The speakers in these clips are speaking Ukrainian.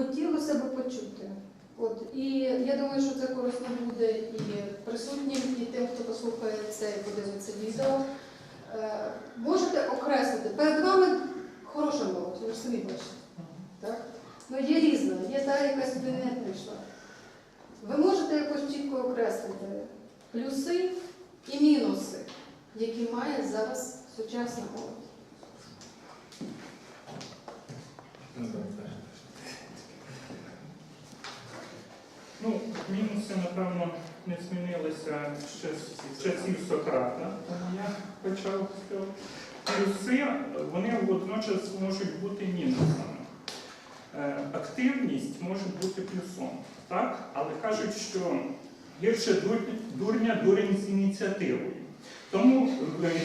Хотілося б почути. От, і я думаю, що це корисно буде і присутнім, і тим, хто послухає це і подивиться відео. Е, можете окреслити. Перед вами хороша молодь, ви ж самі бачите. Ну, є різна, є та, яка сюди прийшла. Ви можете якось чітко окреслити плюси і мінуси, які має зараз сучасна молодь. Ну, мінуси, напевно, не змінилися ще з часів Сократа, тому я почав з цього. Плюси, вони водночас можуть бути мінусами. Е, Активність може бути плюсом, так? але кажуть, що гірше дурня дурень з ініціативою. Тому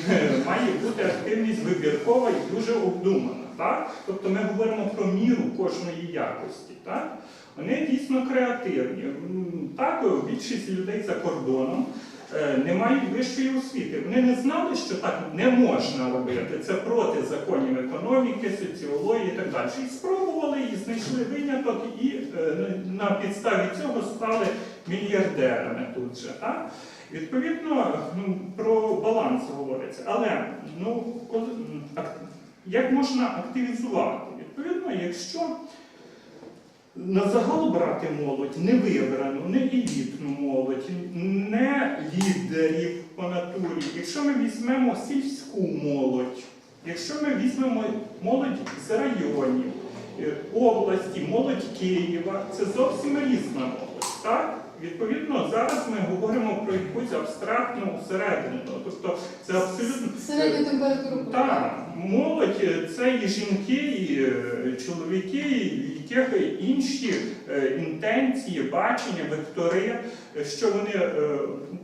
е, має бути активність вибіркова і дуже обдумана. Так? Тобто ми говоримо про міру кожної якості. Так? Вони дійсно креативні. Так, більшість людей за кордоном е, не мають вищої освіти. Вони не знали, що так не можна робити. Це проти законів економіки, соціології і так далі. І спробували, і знайшли виняток, і е, на підставі цього стали мільярдерами тут же. Так? Відповідно, ну, про баланс говориться. Але ну, як можна активізувати? Відповідно, якщо на загал брати молодь, не вибрану, не елітну молодь, не лідерів по натурі. Якщо ми візьмемо сільську молодь, якщо ми візьмемо молодь з районів, е, області, молодь Києва, це зовсім різна молодь. Так? Відповідно, зараз ми говоримо про якусь абстрактну середину. Тобто це абсолютно Середню температуру. так, молодь е, це і жінки, і е, чоловіки, і яких інші е, інтенції, бачення, вектори, що вони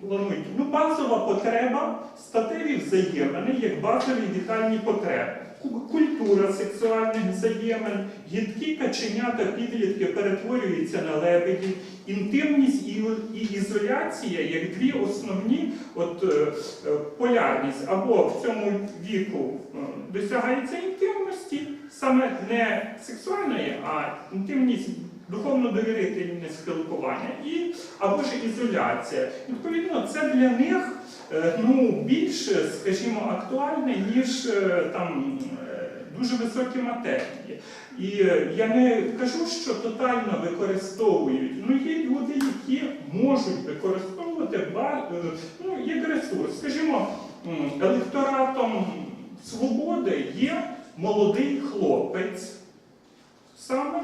планують. Ну, базова потреба статеві взаємини як базові вітальні потреби. Ку- Культура сексуальних взаємин, гідкі каченята, підлітки перетворюються на лебеді, інтимність і, ізоляція як дві основні от, е, е, полярність. Або в цьому віку е, досягається інтимності, саме не сексуальної, а інтимність духовно-довірительне спілкування, і або ж ізоляція. Відповідно, це для них ну, більш, скажімо, актуальне, ніж е, там. е, Дуже високі матерії. І е, я не кажу, що тотально використовують. Ну, є люди, які можуть використовувати е, ну, як ресурс. Скажімо, електоратом свободи є молодий хлопець, саме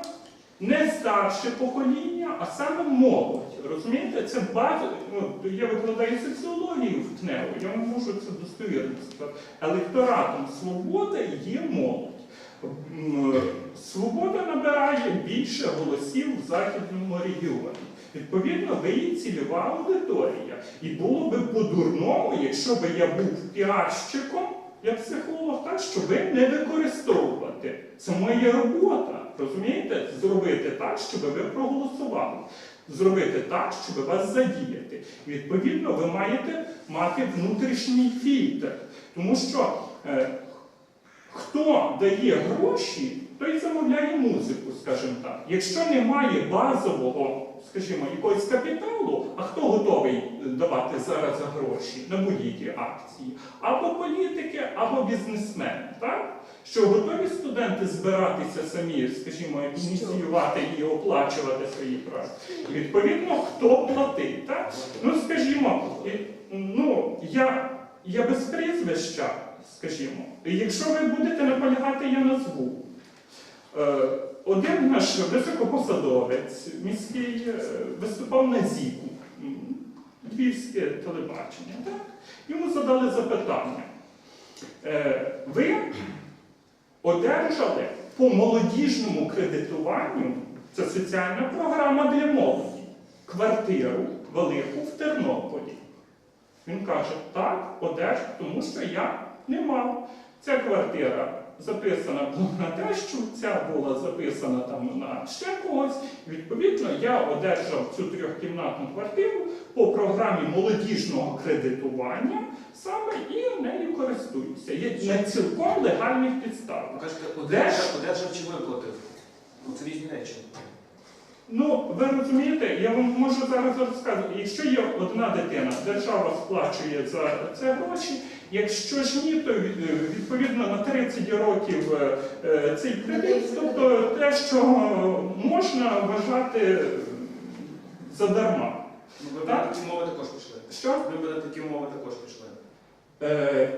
не старше покоління, а саме молодь. Розумієте, це база. Ну, я викладаю соціологію в КНЕУ, я вам можу це достовірно сказати. Електоратом свободи є молодь. Свобода набирає більше голосів в західному регіоні. Відповідно, ви її цільова аудиторія. І було би по-дурному, якщо би я був піарщиком, як психолог, так, що ви не використовувати. Це моя робота. Розумієте? Зробити так, щоб ви проголосували. Зробити так, щоб вас задіяти. Відповідно, ви маєте мати внутрішній фільтр. Тому що е, хто дає гроші, той замовляє музику, скажімо так. Якщо немає базового, скажімо, якогось капіталу, а хто готовий давати зараз гроші на будь-які акції? Або політики, або бізнесмени, так? Що готові студенти збиратися самі, скажімо, ініціювати і оплачувати свої права. Відповідно, хто платить, так? Ну, скажімо, ну, я, я без прізвища, скажімо, якщо ви будете наполягати, я назву. Е, Один наш високопосадовець міський е, виступав на ЗІКу, львівське телебачення. Так? Йому задали запитання. Е, Ви одержали по молодіжному кредитуванню, це соціальна програма для молоді, квартиру велику в Тернополі. Він каже, так, одержав, тому що я не мав. Ця квартира записана була на тещу, ця була записана там на ще когось. Відповідно, я одержав цю трьохкімнатну квартиру по програмі молодіжного кредитування саме і нею користуюся. Є на цілком легальних підставах. Кажете, одержав, одержав чи виплатив? Ну, Це різні речі. Ну, ви розумієте, я вам можу зараз розказати, якщо є одна дитина, держава сплачує за це гроші. Якщо ж ні, то відповідно на 30 років е, е, цей кредит, тобто те, що можна вважати задарма. Ну, ви Так. такі мови також пішли. Що? Ви на такі мови також пішли. Е,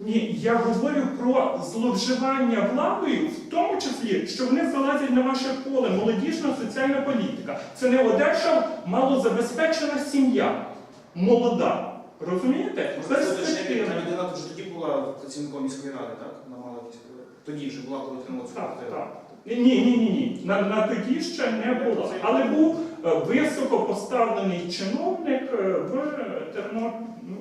ні, я говорю про зловживання владою, в тому числі, що вони залазять на ваше поле, молодіжна соціальна політика. Це не одержав малозабезпечена сім'я, молода. Розумієте? Людина вже тоді була працівником міської ради, так? Вона мала якісь... Тоді вже була, коли отримала цю Так, квартиру. так. Ні, ні, ні, ні. На, на тоді ще не було. Але був е, високо чиновник е, в, Терно...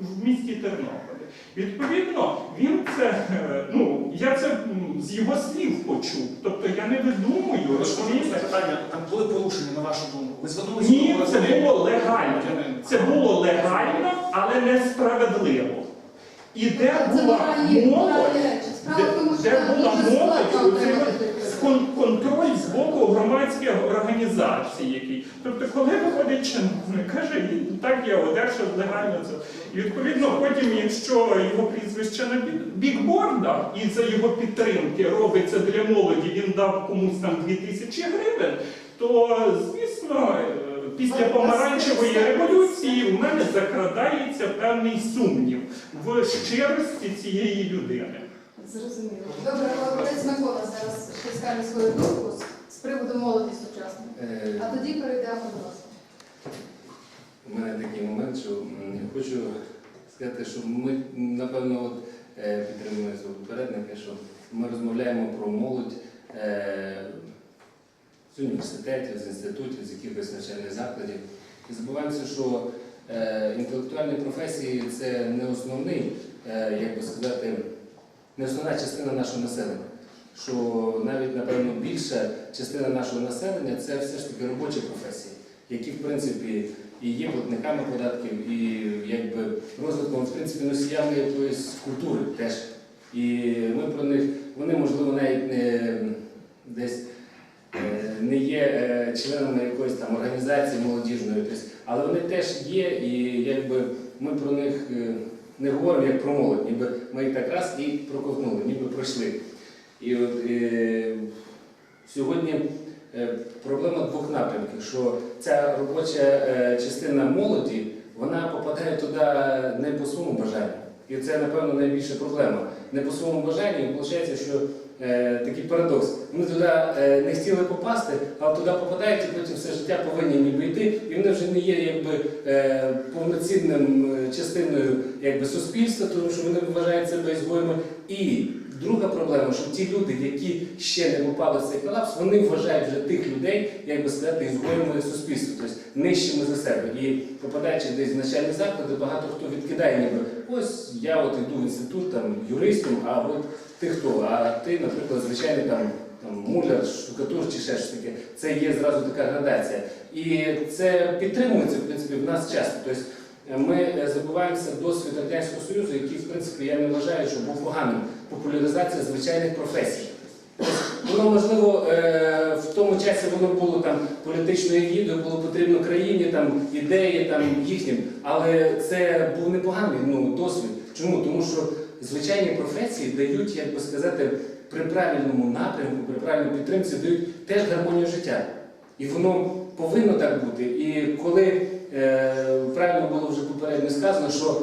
в місті Тернополі. Відповідно, він це, е, ну, я це з його слів почув. Тобто я не видумую, Розумієте? питання, там були порушення, на вашу думку? Ви звернулися Ні, до це було легально. Це було легально, але несправедливо. І де була що де була кон- контроль з боку громадських організацій, який. Тобто, коли виходить чиновник, каже, так я одержав легально це. І відповідно, потім, якщо його прізвище на бікбордах і за його підтримки робиться для молоді, він дав комусь там 2000 гривень, то звісно. е, Після помаранчевої революції у мене закрадається певний сумнів в щирості цієї людини. Зрозуміло. Добре, отець Микола зараз ще скаже свою думку з- з приводу молоді сучасної. Е, А тоді перейдемо до вас. У мене такий момент, що хочу сказати, що ми напевно от, е, підтримуємо свого попередника, що ми розмовляємо про молодь е, з університетів, з інститутів, з якихось навчальних закладів. І забуваємося, що е, інтелектуальні професії це не основний, як би сказати, не основна частина нашого населення. Що навіть, напевно, більша частина нашого населення це все ж таки робочі професії, які, в принципі, і є платниками податків, і якби розвитком, в принципі, носіями якоїсь культури теж. І ми про них, вони, можливо, навіть не десь е, не є е, членами якоїсь там організації молодіжної, тобто, але вони теж є, і якби ми про них е, не говоримо як про молодь, ніби ми їх так раз і проковтнули, ніби пройшли. І от е, сьогодні проблема двох напрямків, що ця робоча е, частина молоді, вона попадає туди не по своєму бажанню. І це, напевно, найбільша проблема. Не по своєму бажанню, і виходить, що е, такий парадокс. Вони туди е, не хотіли попасти, а туди попадають і потім все життя повинні ніби йти, і вони вже не є якби, е, повноцінним е, частиною якби, суспільства, тому що вони вважають себе ізгоями. І друга проблема, що ті люди, які ще не попали в цей колапс, вони вважають вже тих людей, як би сказати, ізгоями суспільства, тобто нижчими за себе. І попадаючи десь в начальні заклади, багато хто відкидає, ніби ось я от йду в інститут там юристом, а от ти хто? А ти, наприклад, звичайний там. Там муляр, штукатур чи ще щось таке, це є зразу така градація. І це підтримується в принципі в нас часто. Тобто ми е, забуваємося досвід Радянського Союзу, який, в принципі, я не вважаю, що був поганим. Популяризація звичайних професій. Воно можливо е, в тому часі воно було там політичною гідою, було потрібно країні там ідеї там їхнім, але це був непоганий ну, досвід. Чому? Тому що звичайні професії дають, як би сказати, при правильному напрямку, при правильній підтримці дають теж гармонію життя. І воно повинно так бути. І коли е, правильно було вже попередньо сказано, що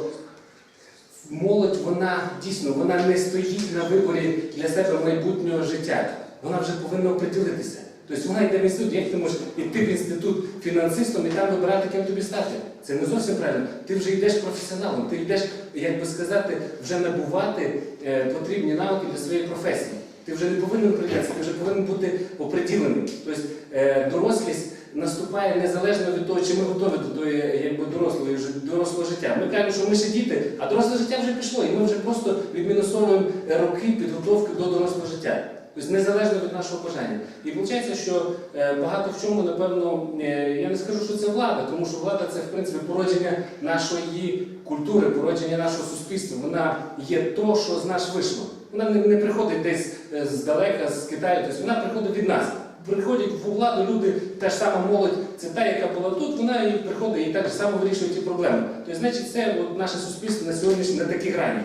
молодь вона дійсно вона не стоїть на виборі для себе майбутнього життя. Вона вже повинна оприділитися. Тобто вона йде в інститут, як ти можеш йти в інститут фінансистом і там вибирати, ким тобі стати. Це не зовсім правильно. Ти вже йдеш професіоналом, ти йдеш, як би сказати, вже набувати е, потрібні навики для своєї професії. Ти вже не повинен придатися, ти вже повинен бути оприділеним. Тобто е, дорослість наступає незалежно від того, чи ми готові до тої якби, дорослої, дорослого життя. Ми кажемо, що ми ще діти, а доросле життя вже пішло, і ми вже просто відмінусовуємо е, роки підготовки до дорослого життя. Тобто незалежно від нашого бажання. І виходить, що е, багато в чому, напевно, е, я не скажу, що це влада, тому що влада це в принципі породження нашої культури, породження нашого суспільства. Вона є то, що з нас вийшло. Вона не, приходить десь здалека, з Китаю, тобто вона приходить від нас. Приходять в владу люди, та ж сама молодь, це та, яка була тут, вона і приходить і так само вирішує ті проблеми. Тобто, значить, це от наше суспільство на сьогоднішній на такій грані.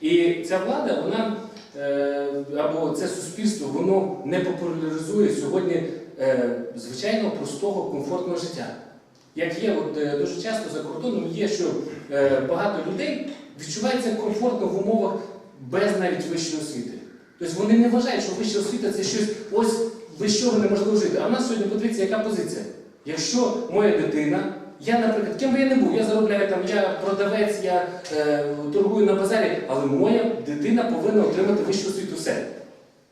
І ця влада, вона е, або це суспільство, воно не популяризує сьогодні е, звичайно простого комфортного життя. Як є, от е, дуже часто за кордоном є, що багато людей відчуваються комфортно в умовах без навіть вищої освіти. Тобто вони не вважають, що вища освіта це щось ось без чого неможливо жити. А в нас сьогодні подивіться, яка позиція. Якщо моя дитина, я, наприклад, ким би я не був, я заробляю там, я продавець, я е, торгую на базарі, але моя дитина повинна отримати вищу освіту все.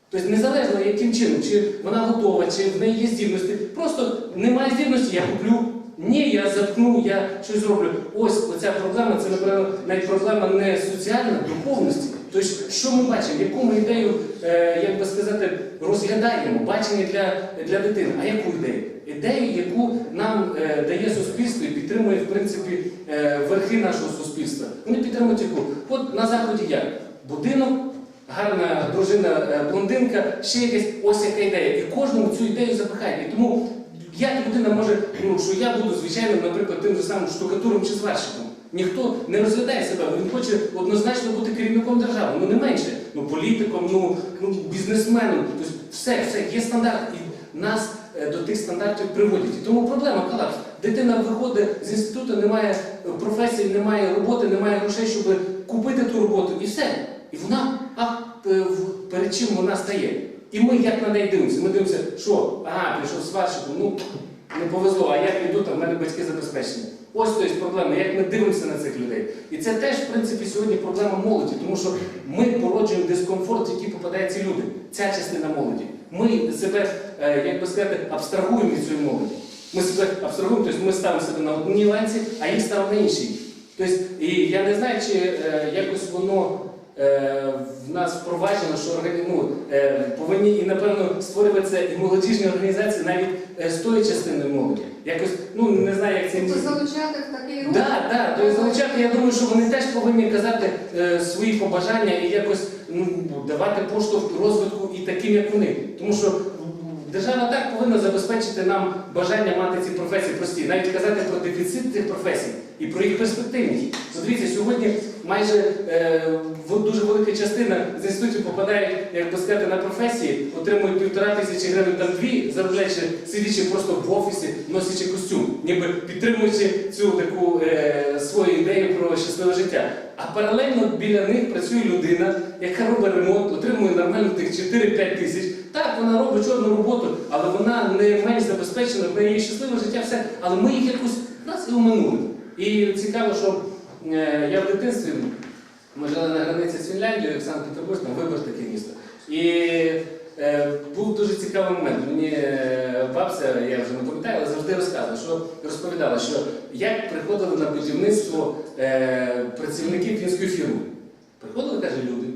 Тобто незалежно яким чином, чи вона готова, чи в неї є здібності. Просто немає здібності, я куплю. Ні, я заткну, я щось зроблю. Ось оця проблема, це, напевно, навіть проблема не соціальна, а духовності. Тобто, що ми бачимо, яку ми ідею, е, як би сказати, розглядаємо, бачення для, для дитини. А яку ідею? Ідею, яку нам е, дає суспільство і підтримує, в принципі, е, верхи нашого суспільства. Вони підтримують яку? От на заході як? Будинок, гарна дружина е, блондинка, ще якась ось яка ідея. І кожному цю ідею запихає. І тому як людина може, ну що я буду звичайним, наприклад, тим же самим штукатуром чи сварщиком. Ніхто не розглядає себе, він хоче однозначно бути керівником держави, ну не менше, ну політиком, ну, ну бізнесменом. Тобто все, все, є стандарт, і нас е, до тих стандартів приводять. І тому проблема колапс. Дитина виходить з інституту, немає е, професії, немає роботи, немає грошей, щоб купити ту роботу, і все. І вона а, е, перед чим вона стає. І ми як на неї дивимося? Ми дивимося, що ага, прийшов сварщиком, ну не повезло, а я піду, там в мене батьки забезпечені. Ось то є проблема, як ми дивимося на цих людей. І це теж, в принципі, сьогодні проблема молоді, тому що ми породжуємо дискомфорт, в який попадають ці люди, ця частина молоді. Ми себе, е, як би сказати, абстрагуємо від цієї молоді. Ми себе абстрагуємо, тобто ми ставимо себе на одній ланці, а їх ставимо на іншій. Тобто, і я не знаю, чи е, якось воно е, в нас впроваджено, що ну, е, повинні і напевно створюватися і молодіжні організації навіть з тої частини молоді. Якось, ну не знаю, як це Тобто залучати в такий рух. Так, так, тобто залучати, я думаю, що вони теж повинні казати е, свої побажання і якось ну, давати поштовх розвитку і таким, як вони. Тому що держава так повинна забезпечити нам бажання мати ці професії прості, навіть казати про дефіцит цих професій і про їх перспективність. Подивіться, сьогодні майже е, дуже велика частина з інститутів попадають, як би сказати, на професії, отримують півтора тисячі гривень там дві, заробляючи, сидячи просто в офісі, носячи костюм, ніби підтримуючи цю таку е, свою ідею про щасливе життя. А паралельно біля них працює людина, яка робить ремонт, отримує нормально тих 4-5 тисяч. Так, вона робить чорну роботу, але вона не менш забезпечена, в неї є щасливе життя, все. Але ми їх якось нас і оминули. І цікаво, що е, я в дитинстві ми жили на границі з Фінляндією, в Санкт-Петербург, там вибор таке місто. І е, був дуже цікавий момент. Мені е, бабця, я вже не пам'ятаю, але завжди розказувала, що розповідала, що як приходили на будівництво е, працівники фінської фірми. Приходили, каже, люди,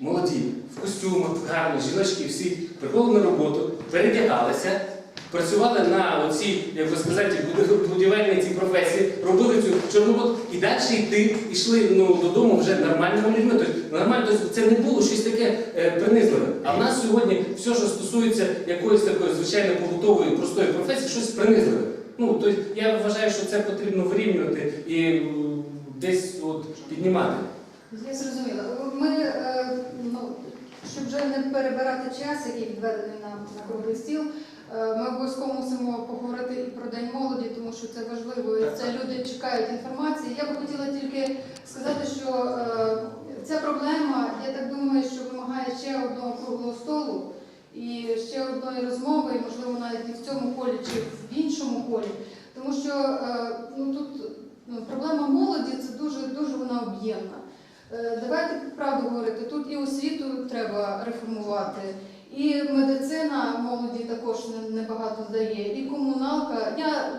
молоді, в костюмах, гарні, жіночки, всі приходили на роботу, передягалися. Працювали на оці, як би сказати, буди- будівельні ці професії, робили цю чорну роботу і далі йти, йшли ну, додому вже нормальними людьми. Тобто, нормально, тобто це не було щось таке е, принизливе. А в нас сьогодні все, що стосується якоїсь такої звичайно побутової простої професії, щось принизливе. Ну, тобто, я вважаю, що це потрібно вирівнювати і десь от, піднімати. Я зрозуміла. Ми, е, ну, щоб вже не перебирати час, який відведений нам на круглий стіл, ми обов'язково мусимо поговорити і про День молоді, тому що це важливо. І це люди чекають інформації. Я би хотіла тільки сказати, що е, ця проблема, я так думаю, що вимагає ще одного круглого столу і ще одної розмови, і можливо навіть не в цьому полі чи в іншому полі. Тому що е, ну, тут ну, проблема молоді це дуже дуже вона об'ємна. Е, Давайте правду говорити. Тут і освіту треба реформувати, і медицина молоді також небагато дає, і комуналка. Я,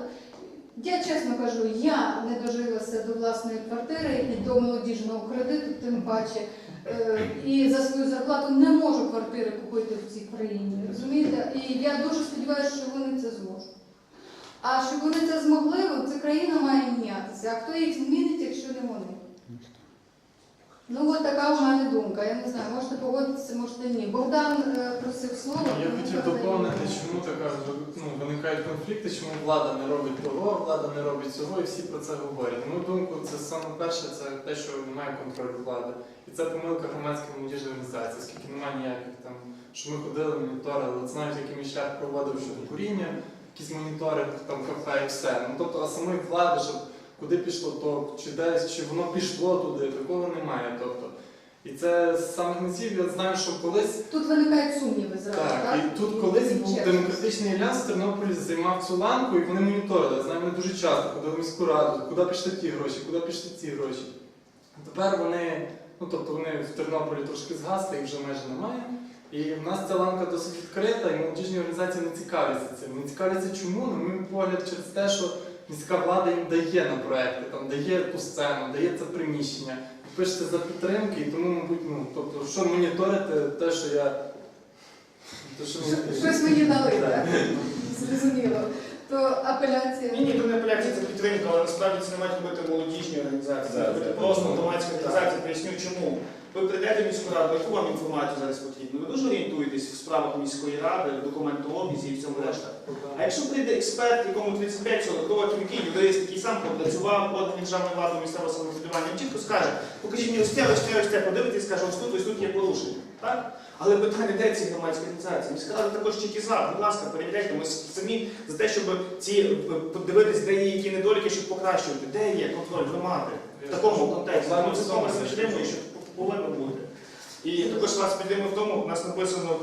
я чесно кажу, я не дожилася до власної квартири і до молодіжного кредиту, тим паче. Е, І за свою зарплату не можу квартири купити в цій країні. Розумієте? І я дуже сподіваюся, що вони це зможуть. А щоб вони це змогли, ця країна має мінятися. А хто їх змінить, якщо не вони? Ну от така у мене думка. Я не знаю, можете погодитися, можете ні. Богдан е, просив слово. Я хотів доповнити, чому така ну, виникають конфлікти, чому влада не робить того, влада не робить цього, і всі про це говорять. На мою думку, це саме перше, це те, що немає контролю влади. І це помилка громадської молодіжної організації, оскільки немає ніяких там, що ми ходили, моніторили, знають, який шлях проводив щодо куріння, якісь моніторинг, там кафе і все. Ну тобто, а самої влади, щоб куди пішло то, чи десь, чи воно пішло туди, такого немає. Тобто. І це з самих наців я знаю, що колись Тут виникають сумніви зразу, так? так, і тут колись був Чесно. демократичний альянс в Тернополі займав цю ланку, і вони моніторили. Я Знаю, вони дуже часто ходили в міську раду, куди пішли ті гроші, куди пішли ці гроші. Тепер вони, ну тобто вони в Тернополі трошки згасли, їх вже майже немає. І в нас ця ланка досить відкрита, і молодіжні організації не цікавляться цим. Не цікавляться чому? На мій погляд, через те, що міська влада їм дає на проекти, там дає ту сцену, дає це приміщення, пишете за підтримки, і тому, мабуть, ну, тобто, що моніторити те, що я. Те, що Що- Щось мені дали, так? Зрозуміло. То апеляція. Ні, ні, то не апеляція, це підтримка, але насправді це не мають робити молодіжні організації, це робити просто громадські організації. Поясню чому. Ви прийдете в міську раду, яку вам інформацію зараз потрібно? Ви дуже орієнтуєтесь в справах міської ради, в документообізі і в цьому решта. А якщо прийде експерт, якому 35-40 років, юрист, який сам попрацював, орган державної влади, місцевого самоврядування, чітко скаже, покажіть мені ось це, ось це, ось це, подивитесь, скаже, ось тут, ось тут є порушення. Так? Але питання, де ці громадські організації? Міська рада також тільки за. Будь ласка, перевіряйте. Ми самі за те, щоб ці е, подивитись, де є які недоліки, щоб покращувати. Де є контроль громади в такому контексті. Ми це підтримуємо, що повинно бути. І також вас підтримує в тому, у нас написано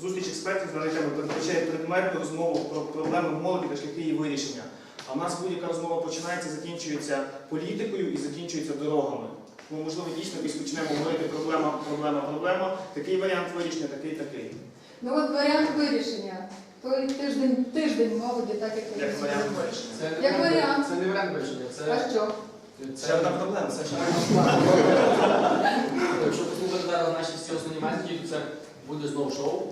зустріч експертів з даної передбачає предметну розмову про проблеми молоді та шляхи її вирішення. А в нас будь-яка розмова починається, закінчується політикою і закінчується дорогами. Ну, можливо, дійсно якось почнемо говорити проблема, проблема, проблема. Такий варіант вирішення, такий, такий. Ну от варіант вирішення. Той тиждень, тиждень молоді, так як я Як варіант вирішення. Це не Як варіант-. Це не варіант вирішення, це, А що? Ще одна проблема. це ще одна справа. Якщо послухати зараз наші всі це буде знову шоу.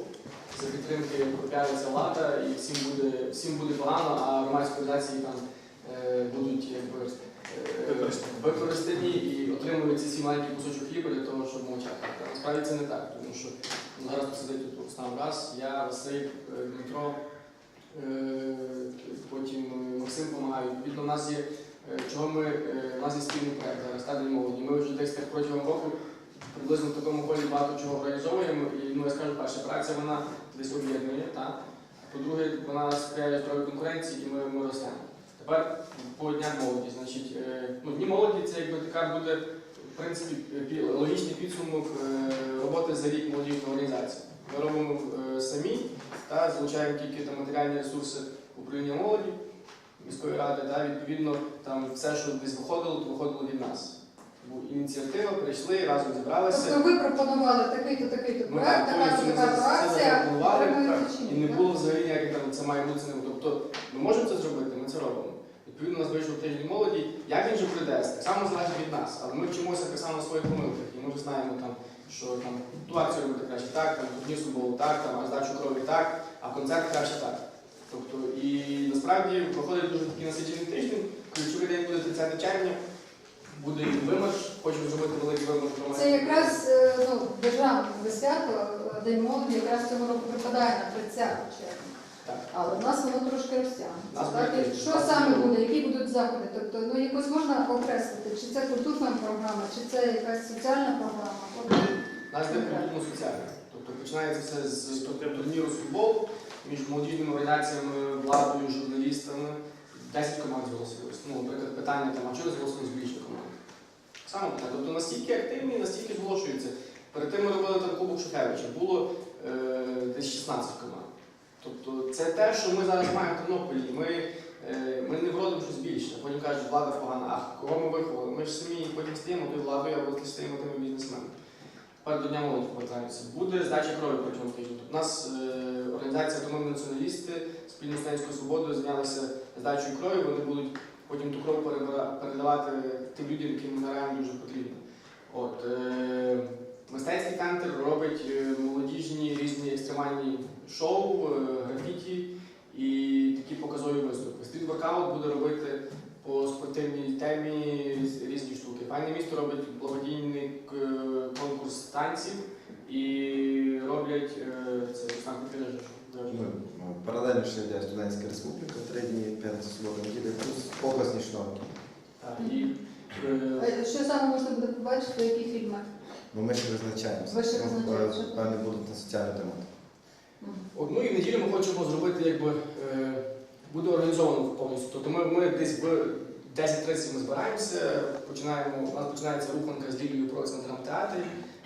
За підтримки пропіариться влада і всім буде, всім буде погано, а громадські організації там е, будуть якби, е, Використані. і отримують ці всі маленькі кусочок хліба для того, щоб мовчати. Та насправді це не так, тому що ну, зараз посидить тут сам раз, я, Василь, е, Дмитро, е, потім Максим допомагає. Відповідно, у нас є Е, Чого ми, е, у нас є спільний проект зараз «Стадії молоді. Ми вже десь так протягом року приблизно в такому колі багато чого організовуємо. І ну, я скажу, перша праця вона десь об'єднує, по-друге, вона сприяє здоровій конкуренції і ми, ми ростемо. Тепер по днях молоді. Значить, е, ну, дні молоді це якби така буде в принципі логічний підсумок е, роботи за рік молодіжної організації. Ми робимо е, самі та залучаємо тільки там, матеріальні ресурси управління молоді міської ради, та, відповідно, там все, що десь виходило, то виходило від нас. Була ініціатива, прийшли, разом зібралися. Тобто ви пропонували такий-то, такий-то проект, так така така акція, І не було взагалі ніяких там це має бути. Тобто ми можемо це зробити, ми це робимо. Відповідно, у нас вийшов тиждень молоді. Як він же прийде, так само залежить від нас, але ми вчимося так само на своїх помилках. І ми вже знаємо там, що там ту акцію робити краще так, там турнір футболу так, там а здачу крові так, а концерт краще так. Тобто, і насправді проходить дуже такий насичений тиждень. Ключовий день буде 30 червня, буде вимаш, хочемо зробити великий вимаш громадських Це якраз е, ну, державне свято, е, День молоді, якраз цього року припадає на 30 червня. Так. Але в нас воно трошки розтягнеться. Що саме буде, які будуть заходи? Тобто, ну якось можна окреслити, чи це культурна програма, чи це якась соціальна програма? От, Нас де подібно соціально. Тобто починається все з турніру з футболу між молодіжними організаціями, владою, журналістами. 10 команд зголосилось. Ну, наприклад, питання там, а чого зголосилось більше команд? Саме питання. Тобто настільки активні, настільки зголошуються. Перед тим ми робили там Кубок Шухевича, було е, десь 16 команд. Тобто це те, що ми зараз маємо в Тернополі. Ми, е, ми не вродимо щось більше. Потім кажуть, влада погана, ах, кого ми виховали? Ми ж самі потім стаємо тою владою, або стаємо тими бізнесменами. Тепер до Дня молоді повертаємося. Буде здача крові протягом тижня. Тобто у нас е, організація Автономні націоналісти спільно з Студентською свободою зайнялися здачею крові. Вони будуть потім ту кров передавати тим людям, яким вона реально дуже потрібна. От, е, мистецький центр робить е, молодіжні різні екстремальні шоу, е, графіті і такі показові виступи. Стріт воркаут буде робити по спортивній темі різні штуки. Файне місто робить благодійний е, конкурс танців і роблять е, це сам підрежеш. Ну, ну, Паралельно ще йде студентська республіка, три дні, п'ятниця, субота, неділя, плюс показні шнурки. І е, Що саме можна буде побачити, які фільми? Ну, ми ще визначаємося. Ви ще Ну, визначаєтеся. е, Певні будуть на соціальну тематику. Одну і в неділю ми хочемо зробити, якби е, буде організовано повністю. Тобто ми, ми десь в 10.30 ми збираємося, починаємо, у нас починається руханка з Лілією про центральному театрі.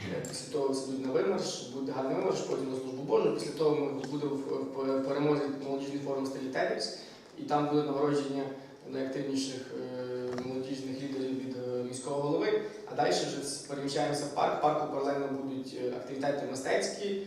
Е, Після того всі йдуть на вимарш, буде гарний вимарш, потім на службу Божу. Після того ми буде в, перемозі молодіжний форум стилі Тедекс, і там буде нагородження найактивніших е, молодіжних лідерів від е, міського голови. А далі вже переміщаємося в парк. В парку паралельно будуть активітети мистецькі,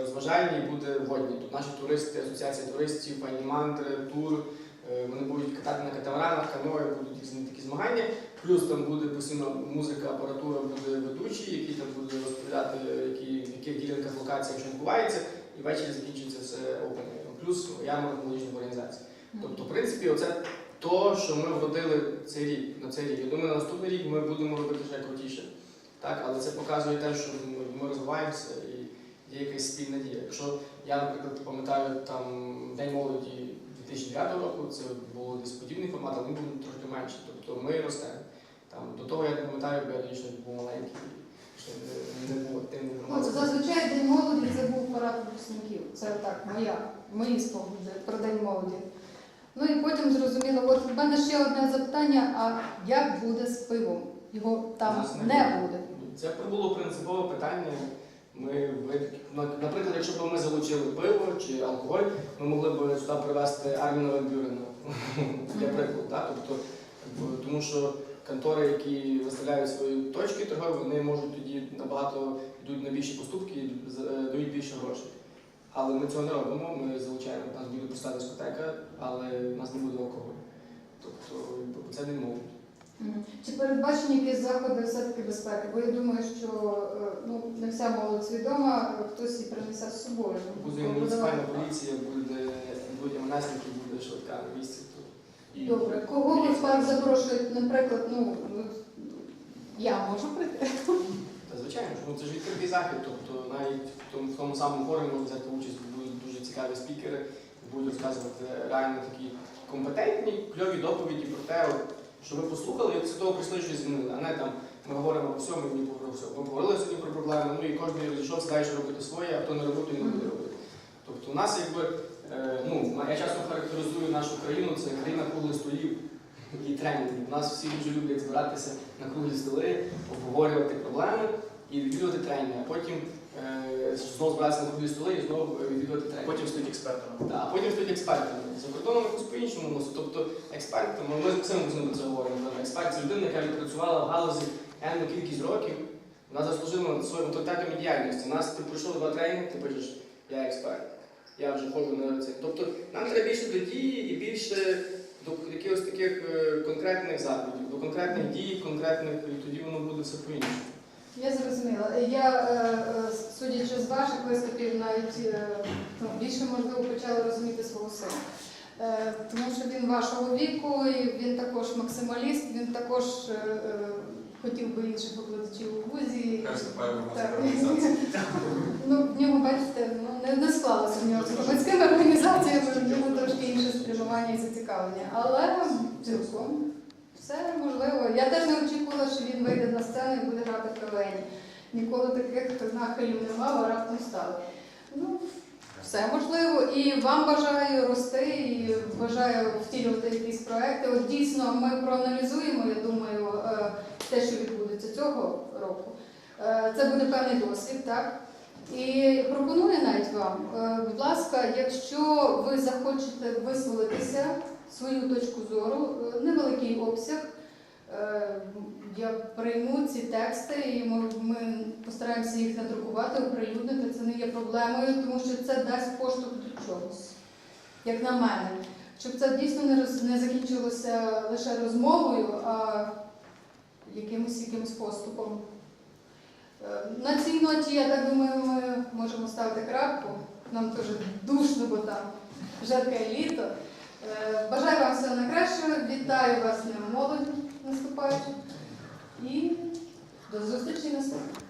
розважальні буде водні. Тут наші туристи, асоціація туристів, пані мантри, тур. Е, Вони будуть катати на катамаранах, каної, будуть різні такі змагання. Плюс там буде постійно музика, апаратура, буде ведучий, який там буде розповідати, які, в яких ділянках локаціях що відбувається, і ввечері закінчиться все опенером. Плюс ярмарок молодіжних організацій. Тобто, в принципі, оце то, що ми вродили цей рік, на цей рік. Я думаю, на наступний рік ми будемо робити ще крутіше. Так, але це показує те, що ми, ми розвиваємося і є якась спільна дія. Якщо я, наприклад, пам'ятаю там День молоді 2009 року, це було десь подібний формат, але він був трохи менший. Тобто ми ростемо. Там, до того я пам'ятаю, бо я дійсно був маленький, ще не, активний От громадський. зазвичай День молоді це був парад випускників. Це так, моя, мої спогади про День молоді. Ну і потім зрозуміло, от в мене ще одне запитання: а як буде з пивом? Його там Нас не буде. Це було принципове питання. Ми, наприклад, якщо б ми залучили пиво чи алкоголь, ми могли б сюди привезти Арміна Ван Бюрена, для прикладу. Тобто, тому що контори, які виставляють свої точки торгові, вони можуть тоді набагато йдуть на більші поступки і е, дають більше грошей. Але ми цього не робимо, ми залучаємо, у нас буде проста дискотека, але у нас не буде алкоголю. Тобто це не молодь. Чи передбачені якісь заходи все-таки безпеки? Бо я думаю, що е, ну, не вся молодь свідома, е, хтось її принесе з собою. Буде муніципальна поліція, буде будь МНСники, буде швидка на місці. тут. Добре, кого ви в парк запрошуєте, наприклад, ну ну, я можу прийти. Та звичайно, ну, це ж відкритий захід, тобто навіть в тому, в тому самому форумі можна взяти участь, будуть дуже цікаві спікери, будуть розказувати реально такі компетентні, кльові доповіді про те, що ви послухали, і після того прийшли щось змінили, а не там ми говоримо про все, ми не про все. Ми говорили сьогодні про проблеми, ну і кожен розійшовся далі робити своє, а хто не робив, той не буде робити. Тобто у нас якби, е, ну, я часто характеризую нашу країну, це країна круглих столів і тренінгів. У нас всі дуже люблять збиратися на круглі столи, обговорювати проблеми і відвідувати тренінги, а потім знову збиратися на круглі столи і знову е, відвідувати тренінги. Потім стають експертами. Да, а потім стають експертами. За кордоном якось по-іншому носить. Тобто експерт, ми, з Максимом Максимом це говоримо. Експерт це людина, яка відпрацювала в галузі енну кількість років. Вона заслужила своїм авторитетом і діяльністю. У Нас ти пройшов два тренінги, ти пишеш, я експерт. Я вже ходжу на це. Тобто нам треба більше до дії і більше до якихось таких е, конкретних заходів, до конкретних дій, конкретних, і тоді воно буде все по-іншому. Я зрозуміла. Я, е, е, судячи з ваших виступів, навіть е, ну, більше можливо почала розуміти свого сина. Тому що він вашого віку, і він також максималіст, він також хотів би інших викладачів у вузі. Ну, в нього, бачите, ну, не, не склалося в нього з громадськими організаціями, в нього трошки інше спрямування і зацікавлення. Але цілком все можливо. Я теж не очікувала, що він вийде на сцену і буде грати в КВН. Ніколи таких нахилів не мав, а раптом стали. Ну, все можливо. І вам бажаю рости, і бажаю втілювати якісь проекти. От дійсно ми проаналізуємо, я думаю, е, те, що відбудеться цього року. Е, Це буде певний досвід, так? І пропоную навіть вам, е, будь ласка, якщо ви захочете висловитися свою точку зору, е, невеликий обсяг, е, я прийму ці тексти і ми, постараємося їх надрукувати, оприлюднити. Це не є проблемою, тому що це дасть поштовх до чогось, як на мене. Щоб це дійсно не, роз, не закінчилося лише розмовою, а якимось якимось поступом. Е, На цій ноті, я так думаю, ми можемо ставити крапку. Нам дуже душно, бо там жарке літо. Е, Бажаю вам всього найкращого. Вітаю вас з Днем молоді наступаючи І до зустрічі наступного.